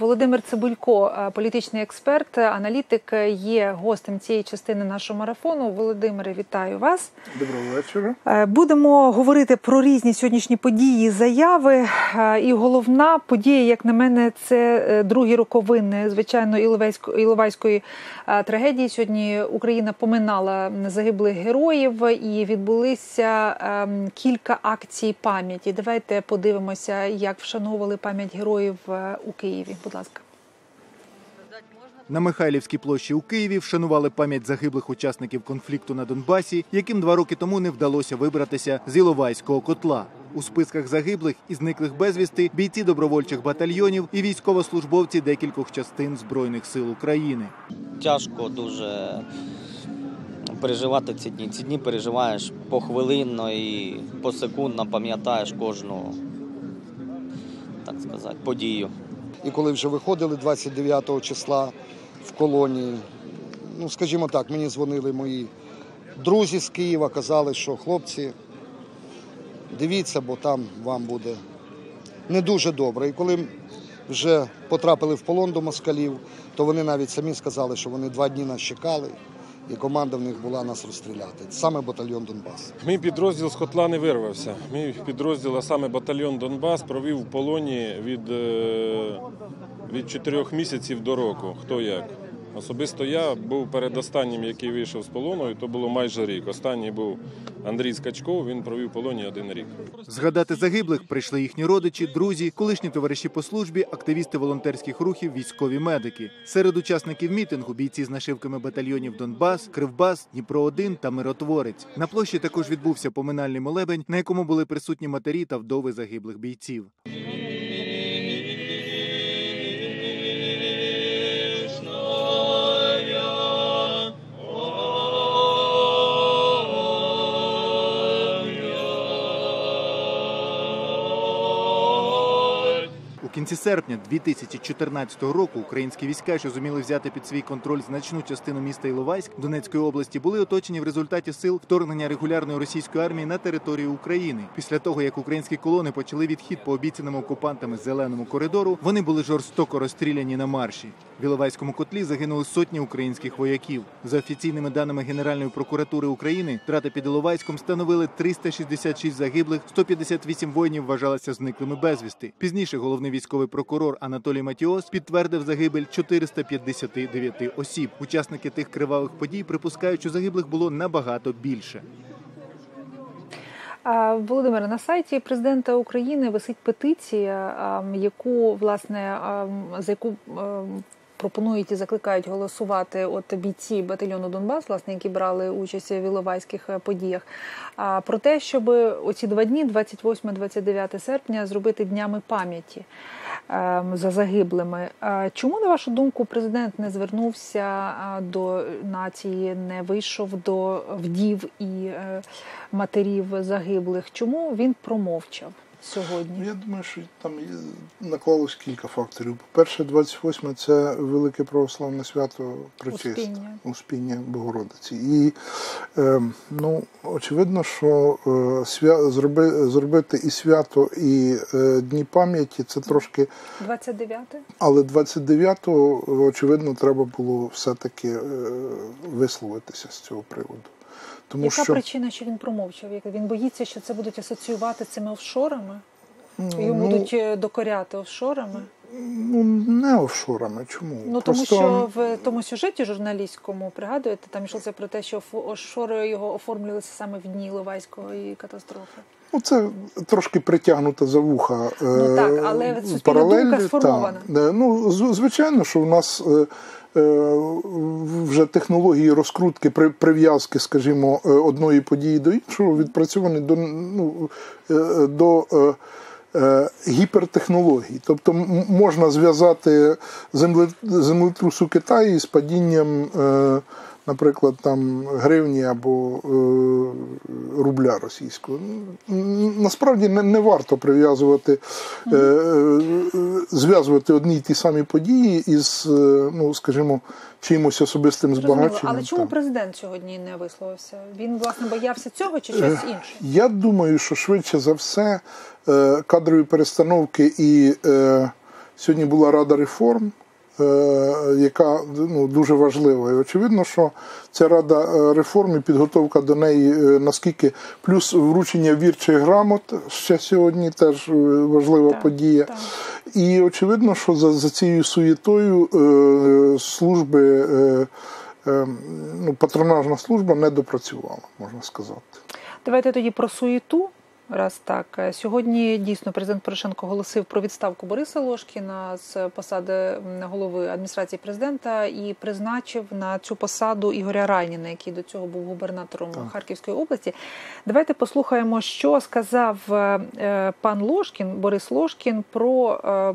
Володимир Цибулько, е, політичний експерт, аналітик, е, є гостем цієї частини нашого марафону. Володимире, вітаю вас. Доброго вечора. Е, Будемо говорити про різні сьогоднішні події, заяви. І головна подія, як на мене, це другі роковини, звичайно, Іловайсько- Іловайської трагедії. Сьогодні Україна поминала загиблих героїв і відбулися ем, кілька акцій пам'яті. Давайте подивимося, як вшановували пам'ять героїв у Києві. Будь ласка. На Михайлівській площі у Києві вшанували пам'ять загиблих учасників конфлікту на Донбасі, яким два роки тому не вдалося вибратися з Іловайського котла. У списках загиблих і зниклих безвісти бійці добровольчих батальйонів і військовослужбовці декількох частин збройних сил України. Тяжко дуже переживати ці дні. Ці дні переживаєш похвилинно і посекундно пам'ятаєш кожну, так сказати, подію. І коли вже виходили 29 числа в колонії, ну скажімо так, мені дзвонили мої друзі з Києва, казали, що хлопці, дивіться, бо там вам буде не дуже добре. І коли вже потрапили в полон до москалів, то вони навіть самі сказали, що вони два дні нас чекали, і команда в них була нас розстріляти. Саме батальйон Донбас. Мій підрозділ з котла не вирвався. Мій підрозділ, а саме батальйон Донбас, провів в полоні від, е, від 4 місяців до року. Хто як. Особисто я був передостаннім, який вийшов з полону, і то було майже рік. Останній був Андрій Скачков, він провів полоні один рік. Згадати загиблих прийшли їхні родичі, друзі, колишні товариші по службі, активісти волонтерських рухів, військові медики. Серед учасників мітингу бійці з нашивками батальйонів Донбас, Кривбас, Дніпро 1 та Миротворець. На площі також відбувся поминальний молебень, на якому були присутні матері та вдови загиблих бійців. Кінці серпня 2014 року українські війська, що зуміли взяти під свій контроль значну частину міста Іловайськ Донецької області, були оточені в результаті сил вторгнення регулярної російської армії на територію України. Після того, як українські колони почали відхід по обіцяному окупантами зеленому коридору, вони були жорстоко розстріляні на марші. В Іловайському котлі загинули сотні українських вояків. За офіційними даними Генеральної прокуратури України, втрати під Іловайськом становили 366 загиблих, 158 воїнів вважалися зниклими безвісти. Пізніше головний військовий прокурор Анатолій Матіос підтвердив загибель 459 осіб. Учасники тих кривавих подій припускають, що загиблих було набагато більше. Володимире, на сайті президента України висить петиція, яку власне за яку пропонують і закликають голосувати от бійці батальйону Донбас, власне, які брали участь в Іловайських е, подіях. А про те, щоб оці два дні, 28-29 серпня, зробити днями пам'яті ем, за загиблими. Е, Чому, на вашу думку, президент не звернувся до нації, не вийшов до вдів і е, матерів загиблих? Чому він промовчав сьогодні? Ну, Я думаю, що там наклалось кілька факторів. По-перше, 28 це велике православне свято Успіння. Успіння Богородиці. І е, ну, очевидно, що е, свя... зроби... зробити і свято, і е, Дні пам'яті це трошки. 29-те? Але 29-го, очевидно, треба було все-таки е, висловитися з цього приводу. Тому Яка що причина, що він промовчав? Він боїться, що це будуть асоціювати цими офшорами? Йому ну, будуть е, докоряти офшорами? ну, не офшорами. Чому? Ну тому Просто- що в тому сюжеті журналістському пригадуєте, там йшлося про те, що оф- офшори його оформлювалися саме в дні Іловайської катастрофи. Ну, це трошки притягнуто за вуха. е, Ну, так, але суспільна думка сформована. та. Е, Ну, звичайно, що в нас е, е, вже технології розкрутки, при- прив'язки, скажімо, е, одної події до іншого відпрацьовані до, ну, е, до е, е, гіпертехнологій. Тобто можна зв'язати земле, землетрус у Китаї з падінням. Наприклад, там гривні або е, рубля російського. Насправді не, не варто прив'язувати, е, е, зв'язувати одні й ті самі події із, е, ну, скажімо, чимось особистим збагаченням. Але чому там. президент сьогодні не висловився? Він власне боявся цього чи щось інше? Я думаю, що швидше за все е, кадрові перестановки і е, Сьогодні була Рада реформ, яка ну, дуже важлива. І очевидно, що ця рада е, реформ і підготовка до неї, е, наскільки плюс вручення вірчих грамот ще сьогодні теж е, важлива Так, подія. так. І очевидно, що за, за цією суєтою е, служби, е, е, ну, патронажна служба не допрацювала, можна сказати. Давайте тоді про суєту. Раз так Е, сьогодні дійсно президент Порошенко оголосив про відставку Бориса Лошкіна з посади голови адміністрації президента і призначив на цю посаду Ігоря Райніна, який до цього був губернатором Харківської області. Давайте послухаємо, що сказав е, пан Лошкін, Борис Лошкін, про е,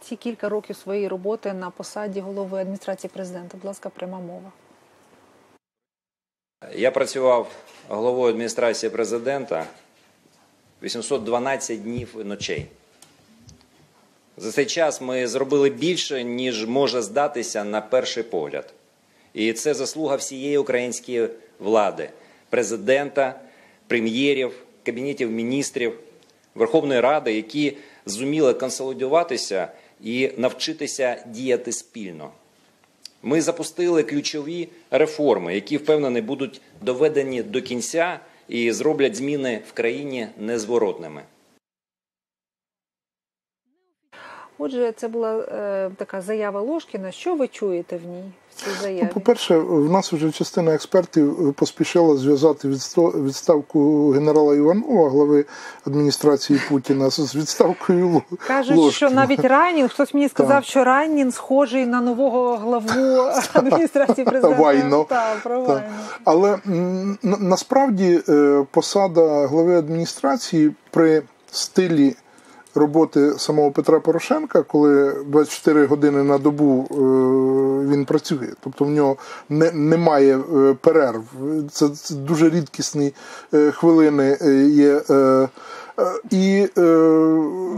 ці кілька років своєї роботи на посаді голови адміністрації президента. Будь ласка, пряма мова. Я працював головою адміністрації президента 812 днів і ночей. За цей час ми зробили більше, ніж може здатися на перший погляд. І це заслуга всієї української влади, президента, прем'єрів, кабінетів міністрів, Верховної Ради, які зуміли консолідуватися і навчитися діяти спільно. Ми запустили ключові реформи, які впевнений будуть доведені до кінця і зроблять зміни в країні незворотними. Отже, це була е, така заява Лошкіна. Що ви чуєте в ній в цій заяві? Ну, по-перше, в нас вже частина експертів поспішила зв'язати відставку генерала Іванова, глави адміністрації Путіна, з відставкою Ло- Кажуть, Ложкіна. що навіть Раннін, хтось мені сказав, Так. що Раннін схожий на нового главу адміністрації президента. Вайно. Так, про. Вайно. Але насправді е, посада глави адміністрації при стилі роботи самого Петра Порошенка, коли 24 години на добу е, він працює, тобто в нього не, немає е, перерв. Це, це дуже рідкісні е, хвилини є. І е,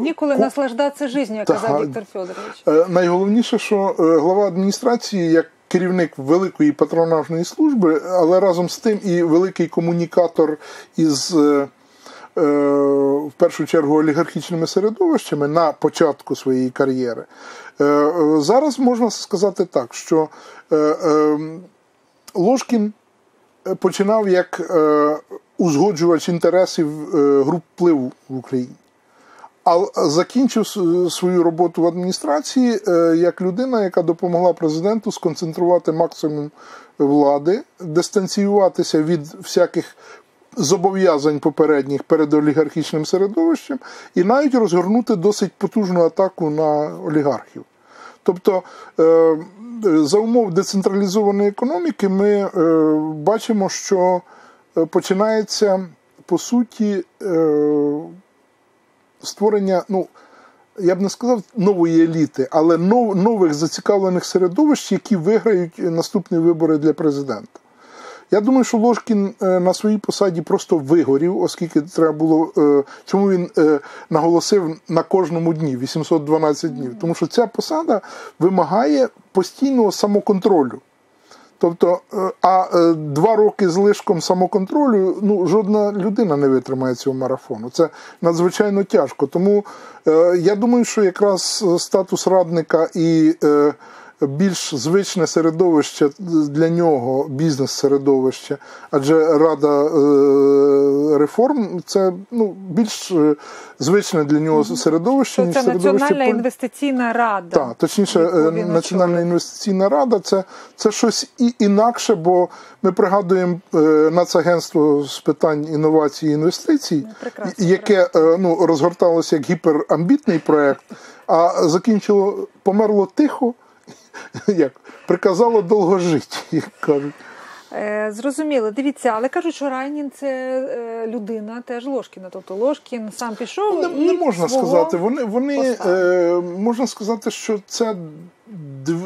Ніколи ко- наслаждатися життю, як казав Віктор Федорович. Е, Найголовніше, що глава адміністрації як керівник великої патронажної служби, але разом з тим і великий комунікатор із. е, В першу чергу олігархічними середовищами на початку своєї кар'єри. Е, е, Зараз можна сказати так, що е, е, Ложкін е, починав як е, узгоджувач інтересів е, груп впливу в Україні. А закінчив свою роботу в адміністрації е, як людина, яка допомогла президенту сконцентрувати максимум влади, дистанціюватися від всяких зобов'язань попередніх перед олігархічним середовищем, і навіть розгорнути досить потужну атаку на олігархів. Тобто, е, за умов децентралізованої економіки, ми е, бачимо, що е, починається по суті створення, ну я б не сказав нової еліти, але нов- нових зацікавлених середовищ, які виграють наступні вибори для президента. Я думаю, що Ложкін е, на своїй посаді просто вигорів, оскільки треба було. е, Чому він е, наголосив на кожному дні 812 днів? Тому що ця посада вимагає постійного самоконтролю. Тобто, а два роки з лишком самоконтролю ну, жодна людина не витримає цього марафону. Це надзвичайно тяжко. Тому я думаю, що якраз статус радника і більш звичне середовище для нього, бізнес-середовище, адже рада е, реформ це ну, більш е, звичне для нього середовище, ніж це середовище Національна полі- інвестиційна рада. так, точніше, е, Національна інвестиційна рада це, це щось і інакше, бо ми пригадуємо Нацагентство з питань інновацій і інвестицій, Ну, прекрасно, яке ну, розгорталося як гіперамбітний проект, а закінчило, померло тихо, як приказало довго жити, як кажуть. Е, Зрозуміло, дивіться, але кажуть, що Райнін це е, людина теж Ложкіна. Тобто Ложкін сам пішов Ну, Не, і не можна свого... сказати. Вони, вони е, можна сказати, що це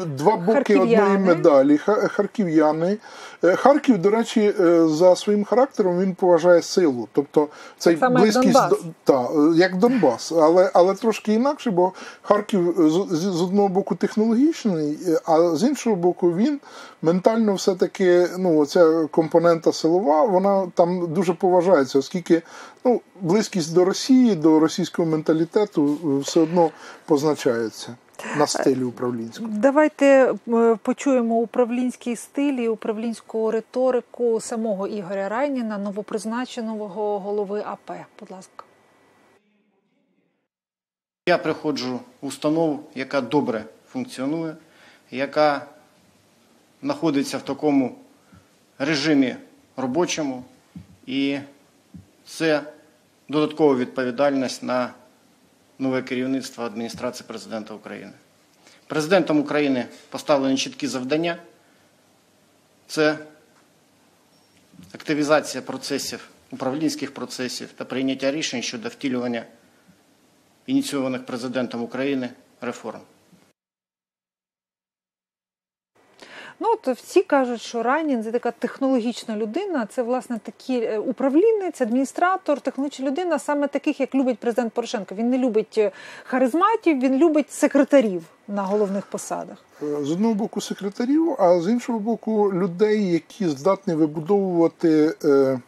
два боки одної медалі. Харків'яни. Е, Харків, до речі, е, за своїм характером він поважає силу. Тобто цей Так само, як близькість Донбас. до та, е, як Донбас, але, але трошки інакше, бо Харків з, з- одного боку технологічний, а з іншого боку, він ментально все-таки, ну, ця компонента силова, вона там дуже поважається, оскільки ну, близькість до Росії, до російського менталітету все одно позначається. На стилі управлінському. Давайте е, почуємо управлінський стиль і управлінську риторику самого Ігоря Райніна, новопризначеного голови АП. Будь ласка. Я приходжу в установу, яка добре функціонує, яка знаходиться в такому режимі робочому, і це додаткова відповідальність на нове керівництво адміністрації президента України. Президентом України поставлені чіткі завдання. Це активізація процесів, управлінських процесів та прийняття рішень щодо втілювання ініційованих президентом України реформ. Ну от всі кажуть, що Райнін це така технологічна людина. Це власне такі е, управлінець, адміністратор, технологічна людина, саме таких, як любить президент Порошенко. Він не любить е, харизматів, він любить секретарів на головних посадах. З одного боку секретарів, а з іншого боку, людей, які здатні вибудовувати е,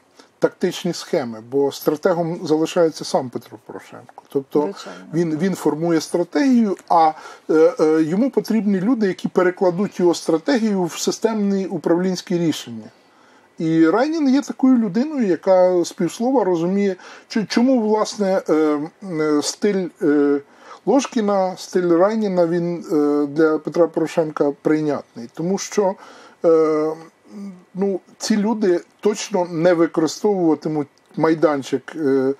тактичні схеми, бо стратегом залишається сам Петро Порошенко. Тобто Звичайно. він, він формує стратегію, а е, е, йому потрібні люди, які перекладуть його стратегію в системні управлінські рішення. І Райнін є такою людиною, яка з півслова розуміє, чому власне е, е, стиль е, Ложкіна, стиль Райніна він для Петра Порошенка прийнятний. Тому що ну, ці люди точно не використовуватимуть майданчик. Е,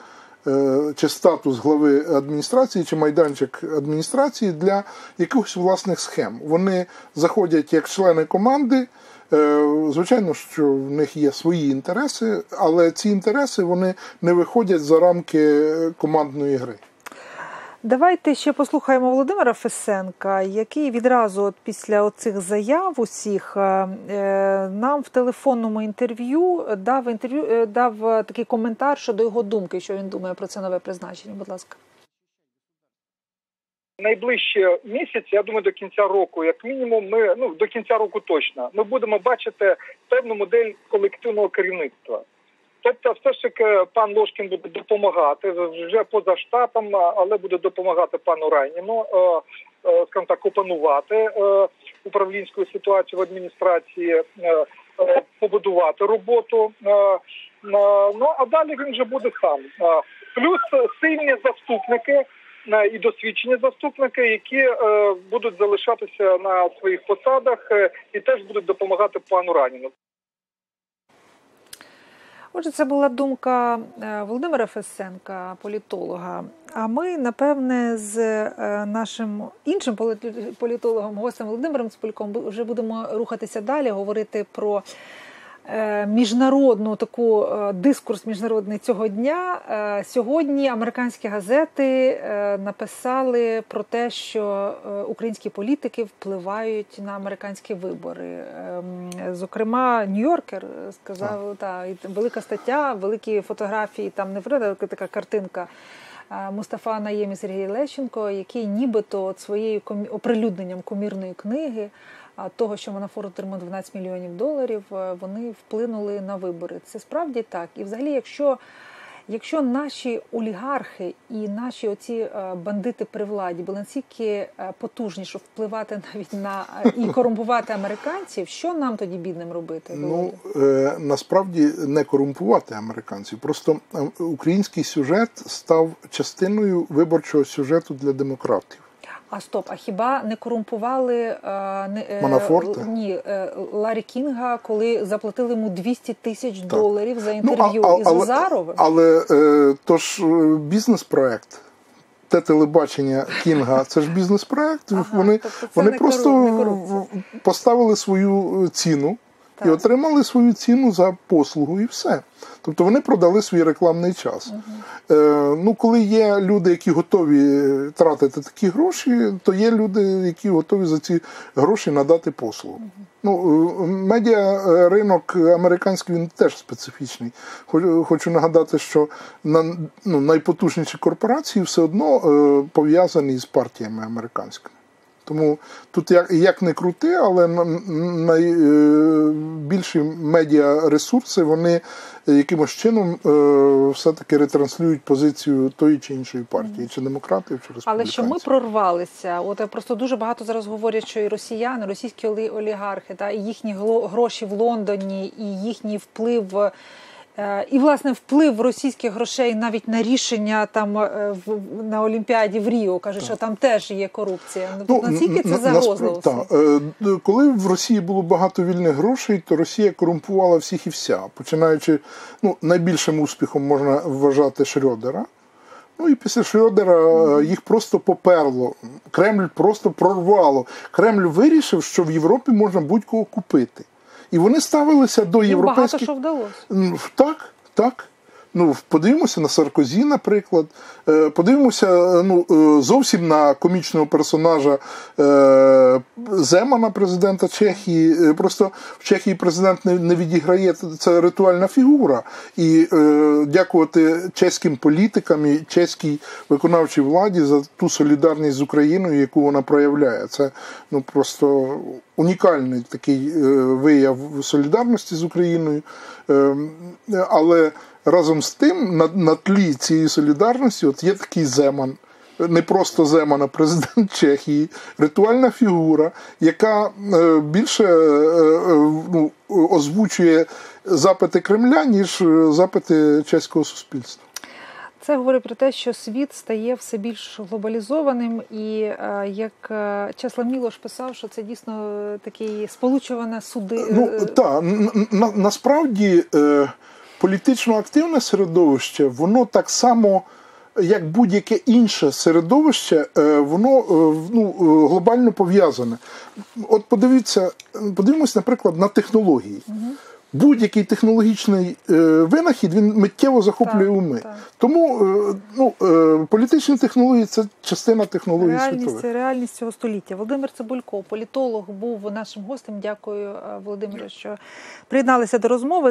е, чи статус глави адміністрації, чи майданчик адміністрації для якихось власних схем. Вони заходять як члени команди. Е, Звичайно, що в них є свої інтереси, але ці інтереси вони не виходять за рамки командної гри. Давайте ще послухаємо Володимира Фесенка, який відразу от після цих заяв усіх е, е, нам в телефонному інтерв'ю дав інтерв'ю, е, дав такий коментар щодо його думки, що він думає про це нове призначення. Будь ласка. найближчі місяці, я думаю, до кінця року, як мінімум, ми ну до кінця року точно ми будемо бачити певну модель колективного керівництва. Тобто, все ж таки, пан Ложкін буде допомагати вже поза штатом, але буде допомагати пану Райніну, е, е, скажімо так, опанувати е, управлінську ситуацію в адміністрації, побудувати роботу. Ну а далі він вже буде сам. Плюс сильні заступники і досвідчені заступники, які будуть залишатися на своїх посадах і теж будуть допомагати пану Раніну. Отже, це була думка е, Володимира Фесенка, політолога. А ми, напевне, з е, нашим іншим полі- політологом, гостем Володимиром Цпольком, вже будемо рухатися далі, говорити про міжнародну таку е, дискурс міжнародний цього дня. Е, Сьогодні американські газети е, написали про те, що е, українські політики впливають на американські вибори. Ем, Зокрема, Нью-Йоркер сказав, та, і велика стаття, великі фотографії, там не виглядає така картинка. е, Мустафа Наєм і Сергій Лещенко, який нібито от своєю комі- оприлюдненням комірної книги, того, що Манафор отримав 12 мільйонів доларів, е, вони вплинули на вибори. Це справді так. І взагалі, якщо, якщо наші олігархи і наші оці е, бандити при владі були настільки е, потужні, щоб впливати навіть на і корумпувати американців, що нам тоді бідним робити? Ну е, насправді не корумпувати американців. Просто український сюжет став частиною виборчого сюжету для демократів. А стоп, а хіба не корумпували е, не, е, Манафорта? Ні, е, Ларі Кінга, коли заплатили йому 200 тисяч доларів за Ну, інтерв'ю а- а- із Азаровим? Але е, то ж бізнес-проект. Те телебачення Кінга, це ж бізнес-проект. Ага, вони тобто вони просто поставили свою ціну Так. і отримали свою ціну за послугу, і все. Тобто вони продали свій рекламний час. Е, ну, коли є люди, які готові тратити такі гроші, то є люди, які готові за ці гроші надати послугу. Ну, е, медіа е, ринок американський він теж специфічний. Хочу, хочу нагадати, що на, ну, найпотужніші корпорації все одно е, пов'язані з партіями американськими. Тому тут як, як не крути, але найбільші медіаресурси вони якимось чином е, все-таки ретранслюють позицію тої чи іншої партії, чи демократів, чи республіканців. Але що ми прорвалися, от е, просто дуже багато зараз говорять, що і росіяни, російські олі- олігархи, та і їхні гроші в Лондоні, і їхній вплив. Е, І власне вплив російських грошей навіть на рішення там е, в- на Олімпіаді в Ріо кажуть, що там теж є корупція. Ну, наскільки це загрозливо? насправ- та, е, коли в Росії було багато вільних грошей, то Росія корумпувала всіх і вся, починаючи ну, найбільшим успіхом можна вважати Шрёдера. Ну і після Шрёдера е, їх просто поперло. Кремль просто прорвало. Кремль вирішив, що в Європі можна будь-кого купити. І вони ставилися до європейських... багато що вдалося. Так, так. Ну, подивимося на Саркозі, наприклад. Е, Подивимося е, ну, е, зовсім на комічного персонажа Земана, президента Чехії. Просто в Чехії президент не, відіграє це- ритуальна фігура. І дякувати чеським політикам і чеській виконавчій владі за ту солідарність з Україною, яку вона проявляє. Це ну просто унікальний такий вияв солідарності з Україною. Е, але разом з тим, на, на тлі цієї солідарності, от є такий Земан. Не просто Земан, а президент Чехії, ритуальна фігура, яка е, більше е, е, ну, озвучує запити Кремля, ніж запити чеського суспільства. Це говорить про те, що світ стає все більш глобалізованим, і як Чеслав Мілош писав, що це дійсно такий сполучуване суди. Ну так, на, насправді е, політично активне середовище, воно так само. Як будь-яке інше середовище, е, воно е, ну, е, глобально пов'язане. От подивіться, подивимось, наприклад, на технології. Будь-який технологічний винахід він миттєво захоплює Так, уми. так. Тому ну, політичні технології це частина технології Реальність, світових. реальність цього століття. Володимир Цибулько, політолог, був нашим гостем. Дякую, Володимире, що приєдналися до розмови.